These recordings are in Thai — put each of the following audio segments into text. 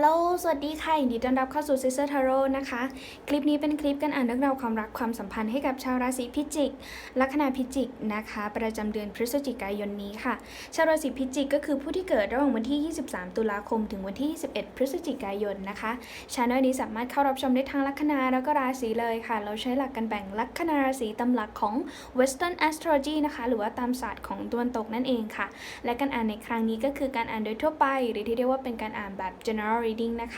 ลโหล สวัสดีค่ะยินดีต้อนรับเข้าสู่ Sister Tarot นะคะ คลิปนี้เป็นคลิปการอ่านเรื่องราวความรักความสัมพันธ์ให้กับชาวราศีพิจิก ลัคนาพิจิกนะคะ ประจำเดือนพฤศจิกายนนี้ค่ะ ชาวราศีพิจิกก็คือผู้ที่เกิดระหว่างวันที่ 23 ตุลาคม ถึงวันที่ 21 พฤศจิกายนนะคะชาแนลนี้สามารถเข้ารับชมได้ทางลัคนาแล้วก็ราศีเลยค่ะ เราใช้หลักการแบ่งลัคนาราศีตามหลักของ Western Astrology นะคะ หรือว่าตามศาสตร์ของตะวันตกนั่นเองค่ะ และการอ่านในครั้งนี้ก็คือการอ่านโดยทั่วไป หรือที่เรียกว่าเป็นการอ่านแบบ general reading นะคะ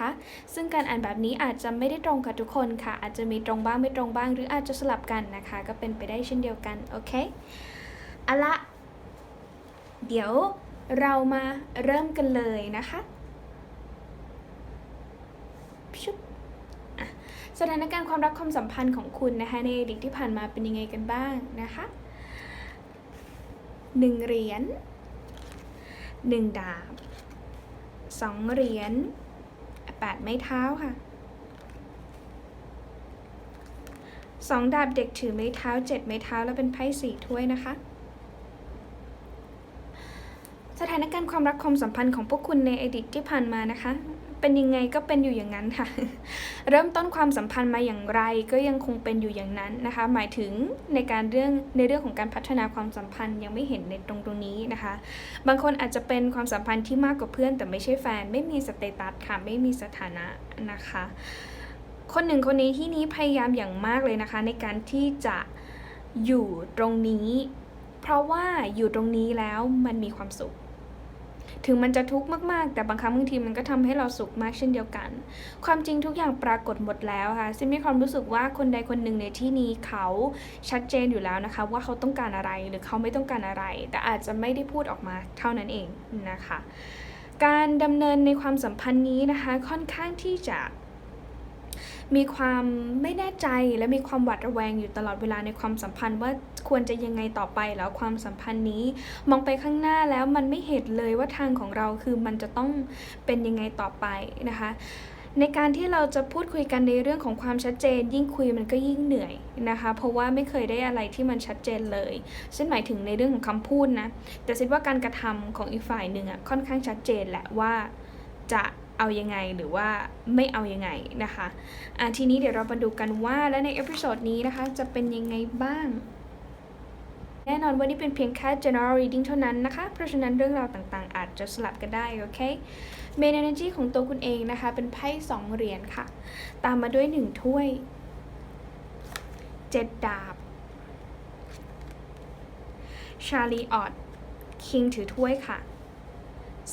ซึ่งการอ่านแบบนี้อาจจะไม่ได้ตรงกับทุกคนค่ะ อาจจะมีตรงบ้างไม่ตรงบ้าง หรืออาจจะสลับกันนะคะ ก็เป็นไปได้เช่นเดียวกัน โอเคเอาละเดี๋ยวเรามาเริ่มกันเลยนะคะชุบสถานการณ์ความรักความสัมพันธ์ของคุณนะคะในอดีตที่ผ่านมาเป็นยังไงกันบ้างนะคะหนึ่งเหรียญหนึ่งดาบสองเหรียญ แปดไม้เท้าค่ะสองดาบเด็กถือไม้เท้าเจ็ดไม้เท้าแล้วเป็นไพ่สี่ถ้วยนะคะ สถานการณ์ความรักความสัมพันธ์ของพวกคุณในอดีตที่ผ่านมานะคะ เป็นยังไงก็เป็นอยู่อย่างนั้นค่ะ เริ่มต้นความสัมพันธ์มาอย่างไรก็ยังคงเป็นอยู่อย่างนั้นนะคะ หมายถึงในการเรื่องในเรื่องของการพัฒนาความสัมพันธ์ยังไม่เห็นในตรงตรงนี้นะคะ บางคนอาจจะเป็นความสัมพันธ์ที่มากกว่าเพื่อน แต่ไม่ใช่แฟน ไม่มีสเตตัสค่ะ ไม่มีสถานะนะคะ คนหนึ่งคนนี้ที่นี้พยายามอย่างมากเลยนะคะ ในการที่จะอยู่ตรงนี้ เพราะว่าอยู่ตรงนี้แล้วมันมีความสุข ถึงมันจะทุกข์มากๆ แต่บางครั้งบางทีมันก็ทำให้เราสุขมากเช่นเดียวกัน ความจริงทุกอย่างปรากฏหมดแล้วค่ะซิมมีความรู้สึกว่าคนใดคนหนึ่งในที่นี้เขาชัดเจนอยู่แล้วนะคะ ว่าเขาต้องการอะไรหรือเขาไม่ต้องการอะไร แต่อาจจะไม่ได้พูดออกมาเท่านั้นเองนะคะ การดำเนินในความสัมพันธ์นี้นะคะ ค่อนข้างที่จะ มีความไม่แน่ใจและมีความหวาดระแวงอยู่ตลอดเวลาในความสัมพันธ์ว่าควรจะยังไงต่อไปแล้วความสัมพันธ์นี้ มองไปข้างหน้าแล้วมันไม่เห็นเลยว่าทางของเราคือมันจะต้องเป็นยังไงต่อไปนะคะในการที่เราจะพูดคุยกันในเรื่องของความชัดเจน ยิ่งคุยมันก็ยิ่งเหนื่อยนะคะ เพราะว่าไม่เคยได้อะไรที่มันชัดเจนเลยซึ่งหมายถึงในเรื่องของคำพูดนะ แต่คิดว่าการกระทำของอีกฝ่ายหนึ่งอะค่อนข้างชัดเจนแหละว่าจะ เอายังไงหรือว่าไม่เอายังไงนะคะอะทีนี้เดี๋ยวเรามาดูกันว่าและในเอพิโซดนี้นะคะจะเป็นยังไงบ้าง แน่นอนว่านี่เป็นเพียงแค่ general reading เท่านั้นนะคะ เพราะฉะนั้นเรื่องราวต่างๆ อาจจะสลับกันได้ โอเค main energy ของตัวคุณเองนะคะ เป็นไพ่สองเหรียญค่ะ ตามมาด้วยหนึ่งถ้วยเจ็ดดาบ ชาลีออดคิงถือถ้วยค่ะ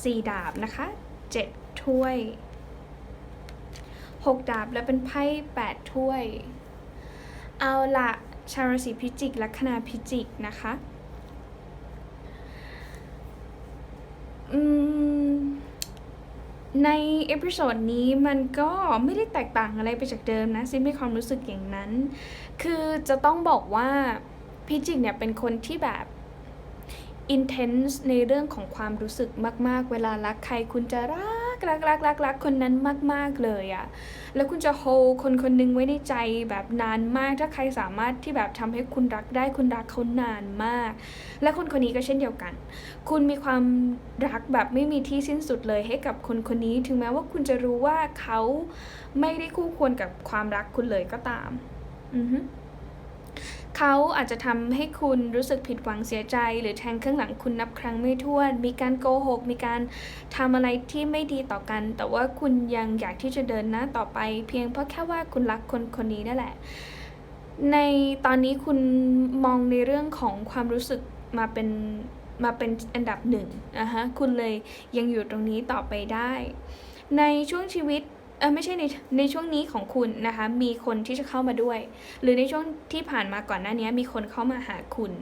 สี่ดาบนะคะเจ็ด ถ้วยหกดาบแล้วเป็นไพ่แปดถ้วย เอาละชาวราศีพิจิกลัคนาพิจิกนะคะในเอพิโซดนี้มันก็ไม่ได้แตกต่างอะไรไปจากเดิมนะซิมีความรู้สึกอย่างนั้น คือจะต้องบอกว่าพิจิกเนี่ยเป็นคนที่แบบ intense ในเรื่องของความรู้สึกมาก ๆ เวลารักใครคุณจะรัก รักรักรักรักคนนั้นมาก ๆ เลยอะแล้วคุณจะโฮคนคนหนึงไว้ในใจแบบนานมากถ้าใครสามารถที่แบบทำให้คุณรักได้คุณรักเขานานมาก และคนคนนี้ก็เช่นเดียวกัน คุณมีความรักแบบไม่มีที่สิ้นสุดเลยให้กับคนคนนี้ ถึงแม้ว่าคุณจะรู้ว่าเขาไม่ได้คู่ควรกับความรักคุณเลยก็ตาม อือฮึ เขาอาจจะทำให้คุณรู้สึกผิดหวังเสียใจ หรือแทงข้างหลังคุณนับครั้งไม่ถ้วน มีการโกหก มีการทำอะไรที่ไม่ดีต่อกัน แต่ว่าคุณยังอยากที่จะเดินหน้าต่อไป เพียงเพราะแค่ว่าคุณรักคนคนนี้นั่นแหละ ในตอนนี้คุณมองในเรื่องของความรู้สึกมาเป็นมาเป็นอันดับหนึ่งนะคะคุณเลยยังอยู่ตรงนี้ต่อไปได้ ในช่วงชีวิต เออไม่ใช่ในในช่วงนี้ของคุณนะคะ มีคนที่จะเข้ามาด้วย หรือในช่วงที่ผ่านมาก่อนหน้านี้มีคนเข้ามาหาคุณ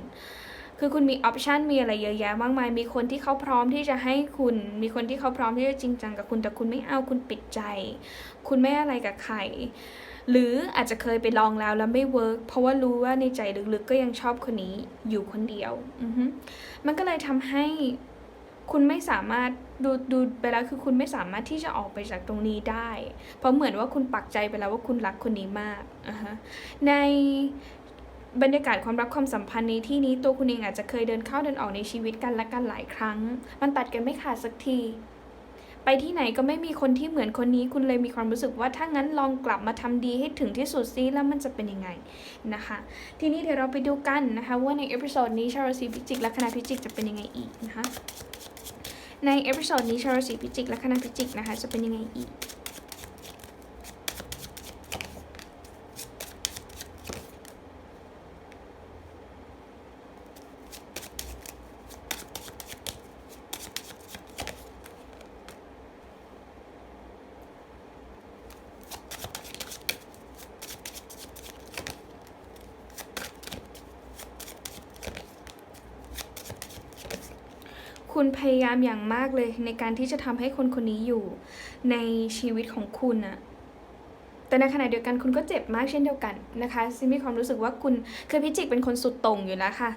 คือคุณมีออปชันมีอะไรเยอะแยะมากมาย มีคนที่เขาพร้อมที่จะให้คุณ มีคนที่เขาพร้อมที่จะจริงจังกับคุณแต่คุณไม่เอาคุณปิดใจ คุณไม่อะไรกับใครหรืออาจจะเคยไปลองแล้วแล้วไม่เวิร์กเพราะว่ารู้ว่าในใจลึกๆก็ยังชอบคนนี้อยู่คนเดียวอมันก็เลยทำให้ คุณไม่สามารถดูดูไปแล้วคือคุณไม่สามารถที่จะออกไปจากตรงนี้ได้ เพราะเหมือนว่าคุณปักใจไปแล้วว่าคุณรักคนนี้มากอะฮะในบรรยากาศความรักความสัมพันธ์ในที่นี้ตัวคุณเองอาจจะเคยเดินเข้าเดินออกในชีวิตกันและกันหลายครั้ง มันตัดกันไม่ขาดสักที ไปที่ไหนก็ไม่มีคนที่เหมือนคนนี้คุณเลยมีความรู้สึกว่าถ้างั้นลองกลับมาทำดีให้ถึงที่สุดซิแล้วมันจะเป็นยังไงนะคะ ทีนี้เดี๋ยวเราไปดูกันนะคะว่าในเอพิโซดนี้ชาวราศีพิจิกและคณะพิจิกจะเป็นยังไงอีกนะคะ ในเอพิโซดนี้ชาวราศีพิจิกและคณะพิจิกนะคะจะเป็นยังไงอีก พยายามอย่างมากเลยในการที่จะทำให้คนคนนี้อยู่ในชีวิตของคุณอะแต่ในขณะเดียวกันคุณก็เจ็บมากเช่นเดียวกันนะคะซิมีความรู้สึกว่าคุณคือพิจิกเป็นคนสุดต่งอยู่แล้วค่ะ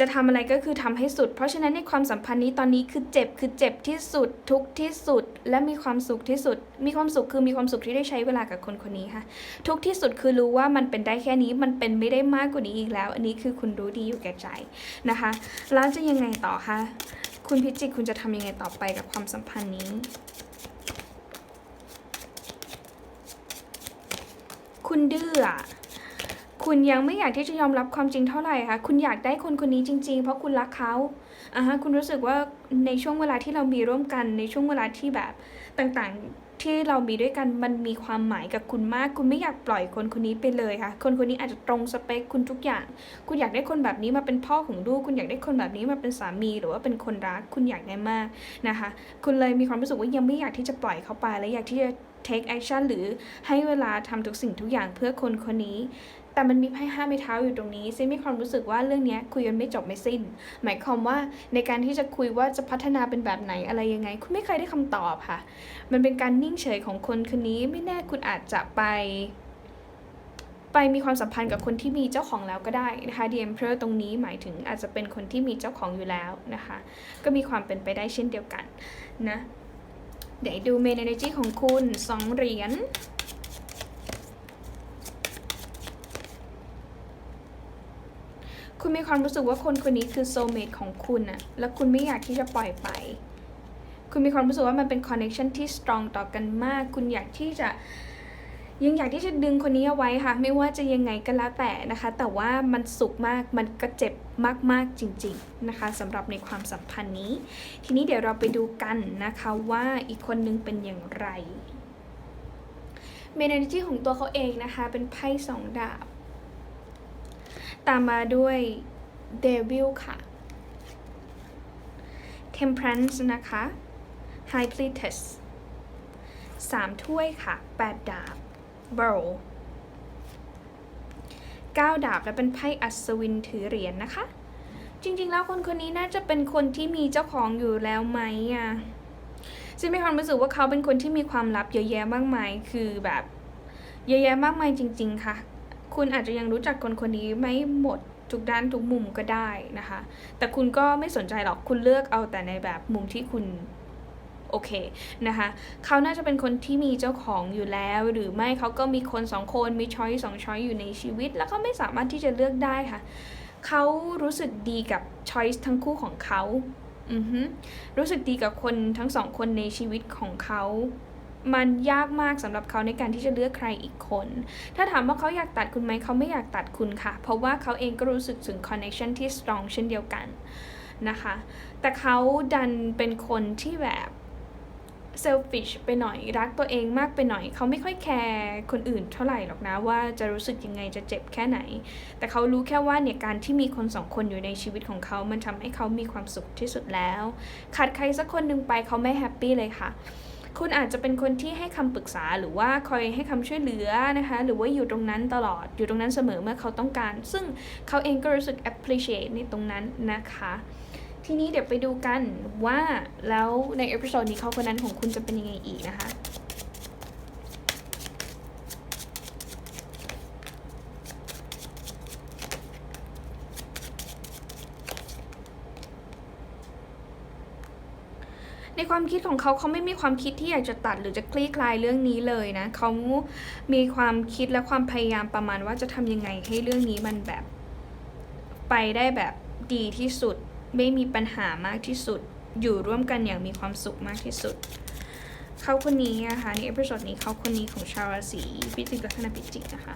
จะทำอะไรก็คือทำให้สุด เพราะฉะนั้นในความสัมพันธ์นี้ตอนนี้คือเจ็บคือเจ็บที่สุดทุกที่สุด และมีความสุขที่สุด มีความสุขคือมีความสุขที่ได้ใช้เวลากับคนคนนี้ค่ะ ทุกที่สุดคือรู้ว่ามันเป็นได้แค่นี้มันเป็นไม่ได้มากกว่านี้อีกแล้ว อันนี้คือคุณรู้ดีอยู่แก่ใจนะคะแล้วจะยังไงต่อคะ คุณพิจิกคุณจะทำยังไงต่อไปกับความสัมพันธ์นี้ คุณดื้อคุณยังไม่อยากที่จะยอมรับความจริงเท่าไหร่ค่ะ คุณอยากได้คนคนนี้จริง ๆ เพราะคุณรักเขา อะฮะคุณรู้สึกว่าในช่วงเวลาที่เรามีร่วมกันในช่วงเวลาที่แบบต่างๆ ที่เรามีด้วยกันมันมีความหมายกับคุณมาก คุณไม่อยากปล่อยคนคนนี้ไปเลยค่ะ คนคนนี้อาจจะตรงสเปคคุณทุกอย่าง คุณอยากได้คนแบบนี้มาเป็นพ่อของลูก คุณอยากได้คนแบบนี้มาเป็นสามี หรือว่าเป็นคนรัก คุณอยากได้มากนะคะ คุณเลยมีความรู้สึกว่ายังไม่อยากที่จะปล่อยเขาไป และอยากที่จะ take action หรือให้เวลาทำทุกสิ่งทุกอย่างเพื่อคนคนนี้ แต่มันมีไพ่ห้าไม้เท้าอยู่ตรงนี้ซึ่งมีความรู้สึกว่าเรื่องนี้คุยกันไม่จบไม่สิ้น หมายความว่าในการที่จะคุยว่าจะพัฒนาเป็นแบบไหนอะไรยังไง คุณไม่เคยได้คำตอบค่ะ มันเป็นการนิ่งเฉยของคนคนนี้ไม่แน่คุณอาจจะไป ไปมีความสัมพันธ์กับคนที่มีเจ้าของแล้วก็ได้นะคะ The Emperor ตรงนี้หมายถึงอาจจะเป็นคนที่มีเจ้าของอยู่แล้วนะคะ ก็มีความเป็นไปได้เช่นเดียวกันนะเดี๋ยวดู Main Energy ของคุณสองเหรียญ คุณมีความรู้สึกว่าคนคนนี้คือโซเม e ของคุณอะแล้วคุณไม่อยากที่จะปล่อยไป คุณมีความรู้สึกว่ามันเป็นคอนเน c t ชันที่สตรองต่อกันมาก คุณอยากที่จะยังอยากที่จะดึงคนนี้เอาไว้ค่ะ ไม่ว่าจะยังไงก็แล้วแต่นะคะ แต่ว่ามันสุขมาก มันก็เจ็บมากๆจริง ๆนะคะสำหรับในความสัมพันธ์นี้ ทีนี้เดี๋ยวเราไปดูกันนะคะว่าอีกคนนึงเป็นอย่างไรเมนเนจีของตัวเขาเองนะคะ เป็นไพ่สองดาบ ตามมาด้วยเดวิลค่ะ Temperance นะคะ High Priestess สามถ้วยค่ะแปดดาบ b o w เก้าดาบและเป็นไพ่อัศวินถือเหรียญนนะคะ จริง ๆ แล้วคนคนนี้น่าจะเป็นคนที่มีเจ้าของอยู่แล้วไหมอะซึ่งมีความรู้สึกว่าเขาเป็นคนที่มีความลับเยอะแยะมากมาย คือแบบเยอะแยะมากมายจริง ๆ ค่ะ คุณอาจจะยังรู้จักคนคนนี้ไม่หมดทุกด้านทุกมุมก็ได้นะคะ แต่คุณก็ไม่สนใจหรอกคุณเลือกเอาแต่ในแบบมุมที่คุณโอเคนะคะเขาน่าจะเป็นคนที่มีเจ้าของอยู่แล้ว หรือไม่เขาก็มีคนสองคนมีช้อยสองช้อยอยู่ในชีวิต แล้วเขาไม่สามารถที่จะเลือกได้ค่ะเขารู้สึกดีกับช้อยทั้งคู่ของเขาอือฮึรู้สึกดีกับคนทั้งสองคนในชีวิตของเขา มันยากมากสำหรับเขาในการที่จะเลือกใครอีกคน ถ้าถามว่าเขาอยากตัดคุณไหมเขาไม่อยากตัดคุณค่ะ เพราะว่าเขาเองก็รู้สึกถึง connection ที่ strong เช่นเดียวกันนะคะ แต่เขาดันเป็นคนที่แบบ selfish ไปหน่อยรักตัวเองมากไปหน่อย เขาไม่ค่อยแคร์คนอื่นเท่าไหร่หรอกนะ ว่าจะรู้สึกยังไงจะเจ็บแค่ไหน แต่เขารู้แค่ว่าเนี่ยการที่มีคนสองคนอยู่ในชีวิตของเขามันทำให้เขามีความสุขที่สุดแล้ว ขาดใครสักคนหนึ่งไปเขาไม่แฮปปี้เลยค่ะ คุณอาจจะเป็นคนที่ให้คำปรึกษาหรือว่าคอยให้คำช่วยเหลือนะคะ หรือว่าอยู่ตรงนั้นตลอดอยู่ตรงนั้นเสมอเมื่อเขาต้องการ ซึ่งเขาเองก็รู้สึก appreciate ในตรงนั้นนะคะ ทีนี้เดี๋ยวไปดูกันว่าแล้วในเอพิโซดนี้เขาคนนั้นของคุณจะเป็นยังไงอีกนะคะ ความคิดของเขาเขาไม่มีความคิดที่อยากจะตัดหรือจะคลี่คลายเรื่องนี้เลยนะเขามีความคิดและความพยายามประมาณว่าจะทำยังไงให้เรื่องนี้มันแบบไปได้แบบดีที่สุด ไม่มีปัญหามากที่สุด อยู่ร่วมกันอย่างมีความสุขมากที่สุด เขาคนนี้นะคะในเอพิโซดนี้เขาคนนี้ของชาวราศีพิจิกลัคนาพิจิกนะคะ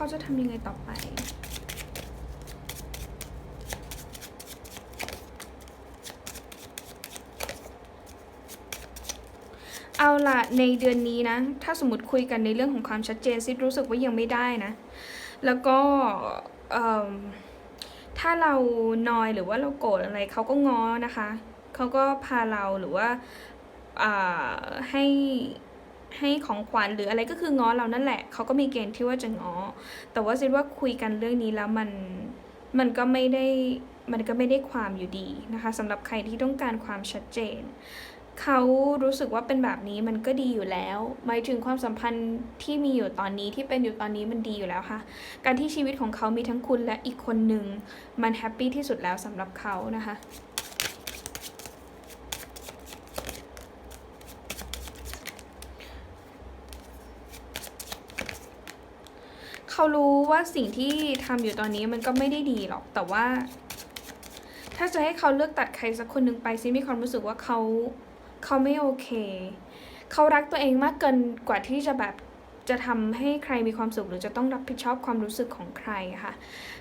เขาจะทำยังไงต่อไป เอาล่ะในเดือนนี้นะ ถ้าสมมติคุยกันในเรื่องของความชัดเจนซิรู้สึกว่ายังไม่ได้นะ แล้วก็ถ้าเรานอยหรือว่าเราโกรธอะไรเขาก็ง้อนะคะ เขาก็พาเราหรือว่าอ่าให้ ให้ของขวัญหรืออะไรก็คือง้อเรานั่นแหละเขาก็มีเกณฑ์ที่ว่าจะง้อ แต่ว่าซิว่าคุยกันเรื่องนี้แล้วมันมันก็ไม่ได้มันก็ไม่ได้ความอยู่ดีนะคะสำหรับใครที่ต้องการความชัดเจนเขารู้สึกว่าเป็นแบบนี้มันก็ดีอยู่แล้ว หมายถึงความสัมพันธ์ที่มีอยู่ตอนนี้ที่เป็นอยู่ตอนนี้มันดีอยู่แล้วค่ะ การที่ชีวิตของเขามีทั้งคุณและอีกคนหนึ่งมันแฮปปี้ที่สุดแล้วสำหรับเขานะคะ เขารู้ว่าสิ่งที่ทำอยู่ตอนนี้มันก็ไม่ได้ดีหรอก แต่ว่า ถ้าจะให้เขาเลือกตัดใครสักคนหนึ่งไปซิมีความรู้สึกว่าเขาเขาไม่โอเค เขารักตัวเองมากเกินกว่าที่จะแบบจะทำให้ใครมีความสุขหรือจะต้องรับผิดชอบความรู้สึกของใครค่ะ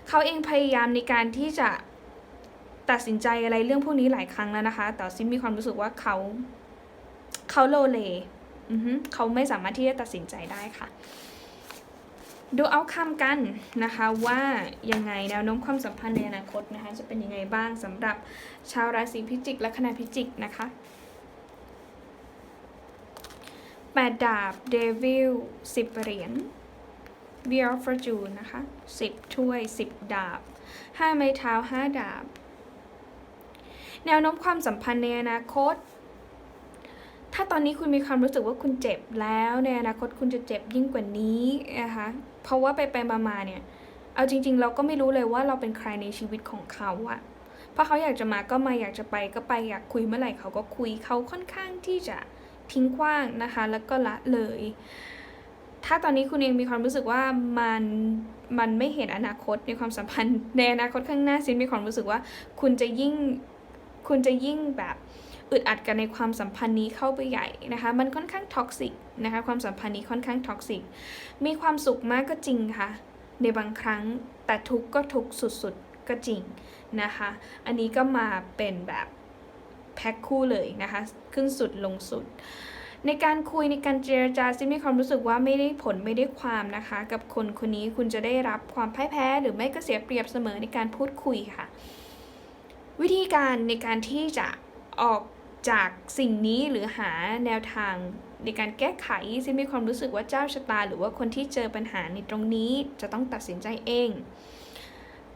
เขาเองพยายามในการที่จะตัดสินใจอะไรเรื่องพวกนี้หลายครั้งแล้วนะคะ แต่ซิมมีความรู้สึกว่าเขา เขาโลเลเขาไม่สามารถที่จะตัดสินใจได้ค่ะ ดูเอาคำกันนะคะว่ายังไงแนวโน้มความสัมพันธ์ในอนาคตนะคะจะเป็นยังไงบ้างสำหรับชาวราศีพิจิก และคณะพิจิกนะคะแปดดาบเดวิลสิบเหรียญ w h e e l of Fortune นะคะสิบถ้วยสิบดาบห้าไม้เท้าห้าดาบ แนวโน้มความสัมพันธ์ในอนาคต ถ้าตอนนี้คุณมีความรู้สึกว่าคุณเจ็บแล้วในอนาคตคุณจะเจ็บยิ่งกว่านี้นะคะเพราะว่าไปไปมามาเนี่ย เอาจริง ๆ เราก็ไม่รู้เลยว่าเราเป็นใครในชีวิตของเขาอะเพราะเขาอยากจะมาก็มาอยากจะไปก็ไปอยากคุยเมื่อไหร่เขาก็คุยเขาค่อนข้างที่จะทิ้งขว้างนะคะ แล้วก็ละเลย ถ้าตอนนี้คุณเองมีความรู้สึกว่ามันมันไม่เห็นอนาคตในความสัมพันธ์ ในอนาคตข้างหน้าซินมีความรู้สึกว่า คุณจะยิ่งคุณจะยิ่งแบบ อึดอัดกันในความสัมพันธ์นี้เข้าไปใหญ่นะคะมันค่อนข้างท็อกซิกนะคะความสัมพันธ์นี้ค่อนข้างท็อกซิกมีความสุขมากก็จริงค่ะ ในบางครั้งแต่ทุกก็ทุกสุดๆก็จริงนะคะอันนี้ก็มาเป็นแบบแพ็คคู่เลยนะคะขึ้นสุดลงสุด ในการคุยในการเจรจาซิมีความรู้สึกว่าไม่ได้ผลไม่ได้ความนะคะ กับคนคนนี้คุณจะได้รับความพ่ายแพ้หรือไม่ก็เสียเปรียบเสมอในการพูดคุยค่ะ วิธีการในการที่จะออก จากสิ่งนี้หรือหาแนวทางในการแก้ไขซิมีความรู้สึกว่าเจ้าชะตา หรือว่าคนที่เจอปัญหาในตรงนี้จะต้องตัดสินใจเอง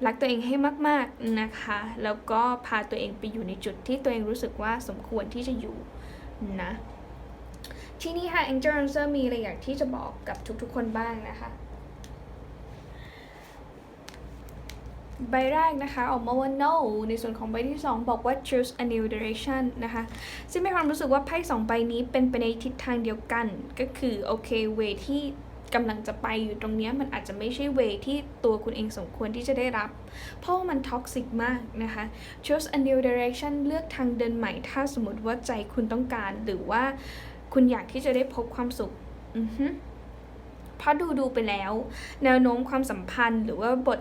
รักตัวเองให้มาก ๆนะคะ แล้วก็พาตัวเองไปอยู่ในจุดที่ตัวเองรู้สึกว่าสมควรที่จะอยู่นะ ที่นี่ค่ะ Angel Answer มีอะไรอยากที่จะบอกกับทุกๆคนบ้างนะคะ ใบแรกนะคะออกมาว่า no ในส่วนของใบที่ 2 บอกว่า choose a new direction นะคะซึ่งมีความรู้สึกว่าไพ่สองใบนี้เป็นไปในทิศทางเดียวกัน ก็คือโอเคเวที่กำลังจะไปอยู่ตรงนี้มันอาจจะไม่ใช่เวที่ตัวคุณเองสมควรที่จะได้รับ เพราะว่ามันท็อกซิกมากนะคะ choose a new direction เลือกทางเดินใหม่ ถ้าสมมติว่าใจคุณต้องการ หรือว่าคุณอยากที่จะได้พบความสุข อือฮึเพราะดูดูไปแล้ว แนวโน้มความสัมพันธ์หรือว่าบท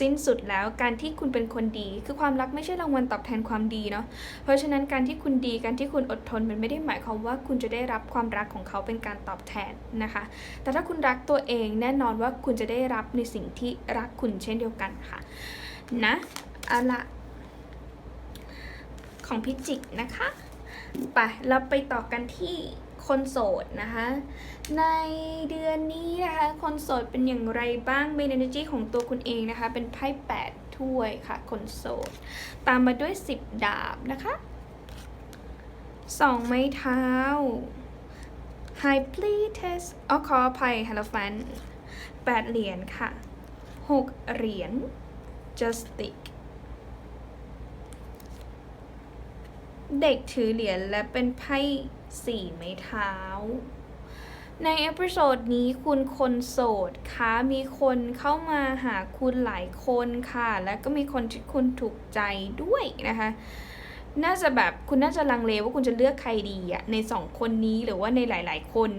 สิ้นสุดแล้วการที่คุณเป็นคนดี คือความรักไม่ใช่รางวัลตอบแทนความดีเนาะเพราะฉะนั้นการที่คุณดีการที่คุณอดทนมันไม่ได้หมายความว่าคุณจะได้รับความรักของเขาเป็นการตอบแทนนะคะ แต่ถ้าคุณรักตัวเองแน่นอนว่าคุณจะได้รับในสิ่งที่รักคุณเช่นเดียวกันค่ะนะเอาละของพิจิกนะคะ ไป เราไปต่อกันที่ คนโสดนะคะ ในเดือนนี้นะคะ คนโสดเป็นอย่างไรบ้าง Main Energy ของตัวคุณเองนะคะ เป็นไพ่8ถ้วยค่ะ คนโสด ตามมาด้วย10ดาบนะคะ2ไม้เท้า High Pleates อ๋อขออภัย h e l o f a n 8เหรียญค่ะ6เหรียญ Justice เด็กถือเหรียญและเป็นไพ่ สี่ไม้เท้า ในเอพิโซดนี้คุณคนโสดคะมีคนเข้ามาหาคุณหลายคนค่ะ และก็มีคนที่คุณถูกใจด้วยนะคะน่าจะแบบคุณน่าจะลังเลว่าคุณจะเลือกใครดีอะในสองคนนี้หรือว่าในหลาย ๆ คน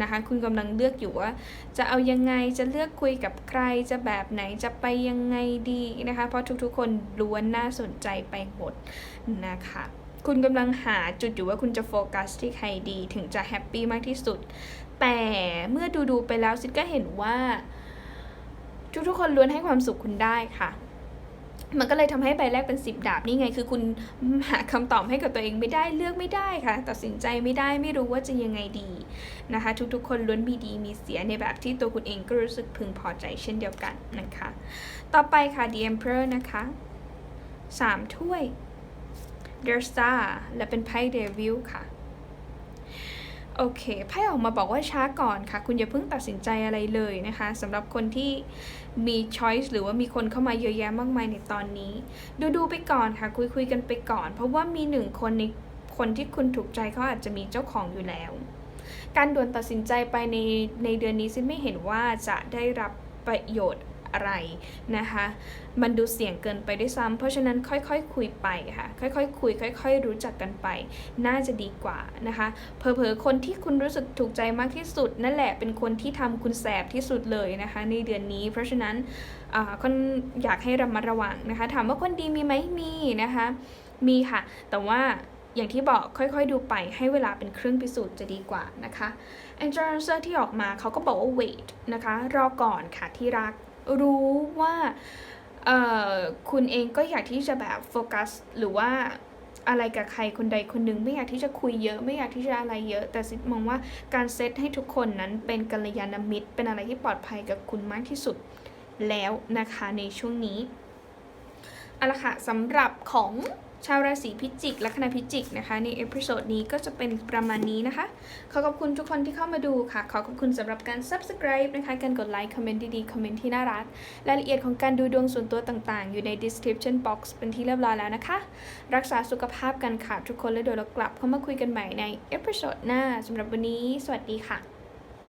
นะคะ คุณกำลังเลือกอยู่ว่า จะเอายังไงจะเลือกคุยกับใครจะแบบไหนจะไปยังไงดีนะคะ เพราะทุกๆ คนล้วนน่าสนใจไปหมดนะคะ คุณกำลังหาจุดอยู่ว่าคุณจะโฟกัสที่ใครดีถึงจะแฮปปี้มากที่สุด แต่เมื่อดูๆไปแล้วซิดก็เห็นว่า ทุกๆคนล้วนให้ความสุขคุณได้ค่ะ มันก็เลยทำให้ใบแรกเป็นสิบดาบนี่ไง คือคุณหาคำตอบให้กับตัวเองไม่ได้เลือกไม่ได้ค่ะ ตัดสินใจไม่ได้ไม่รู้ว่าจะยังไงดีนะคะ ทุกๆ คนล้วนมีดีมีเสียในแบบที่ตัวคุณเองก็รู้สึกพึงพอใจเช่นเดียวกันนะคะ ต่อไปค่ะ The Emperor นะคะสามถ้วย The Star และเป็นไพ่ Devil ค่ะ โอเค ไพ่ออกมาบอกว่าช้าก่อนค่ะ คุณอย่าเพิ่งตัดสินใจอะไรเลยนะคะสำหรับคนที่มี choice หรือว่ามีคนเข้ามาเยอะแยะมากมายในตอนนี้ ดูดูๆไปก่อนค่ะ คุยคุยๆกันไปก่อน เพราะว่ามีหนึ่งคนในคนที่คุณถูกใจเขาอาจจะมีเจ้าของอยู่แล้ว การด่วนตัดสินใจไปในในเดือนนี้ซิไม่เห็นว่าจะได้รับประโยชน์ อะไรนะคะ มันดูเสี่ยงเกินไปด้วยซ้ำเพราะฉะนั้นค่อยๆคคุยไปค่ะ ค่อยๆคคุย ค่อย ๆ รู้จักกันไป น่าจะดีกว่านะคะ เผลอๆคนที่คุณรู้สึกถูกใจมากที่สุด นั่นแหละเป็นคนที่ทำคุณแสบที่สุดเลยนะคะ ในเดือนนี้ เพราะฉะนั้นอ่าคนอยากให้ระมัดระวังนะคะ ถามว่าคนดีมีไหมมีนะคะ มีค่ะ แต่ว่าอย่างที่บอกค่อยๆดูไปให้เวลาเป็นเครื่องพิสูจน์จะดีกว่านะคะ a n g e l a n s e r ที่ออกมาเขาก็บอกว่า wait นะคะ รอก่อนค่ะที่รัก รู้ว่าคุณเองก็อยากที่จะแบบโฟกัสหรือว่าอะไรกับใครคนใดคนหนึ่งไม่อยากที่จะคุยเยอะ ไม่อยากที่จะอะไรเยอะ แต่ซิดมองว่าการเซตให้ทุกคนนั้นเป็นกัลยาณมิตร เป็นอะไรที่ปลอดภัยกับคุณมากที่สุดแล้วนะคะในช่วงนี้เอาละค่ะสำหรับของ ชาวราศีพิจิกและคณะพิจิกนะคะ ในเอพิโซดนี้ก็จะเป็นประมาณนี้นะคะ ขอขอบคุณทุกคนที่เข้ามาดูค่ะ ขอขอบคุณสำหรับการ subscribe นะคะ การกดไลค์ คอมเมนต์ดีๆ คอมเมนต์ที่น่ารัก รายละเอียดของการดูดวงส่วนตัวต่างๆ อยู่ใน description box เป็นที่เรียบร้อยแล้วนะคะ รักษาสุขภาพกันค่ะทุกคน แล้วเดี๋ยวเรากลับเข้ามาคุยกันใหม่ในเอพิโซดหน้าสำหรับวันนี้ สวัสดีค่ะ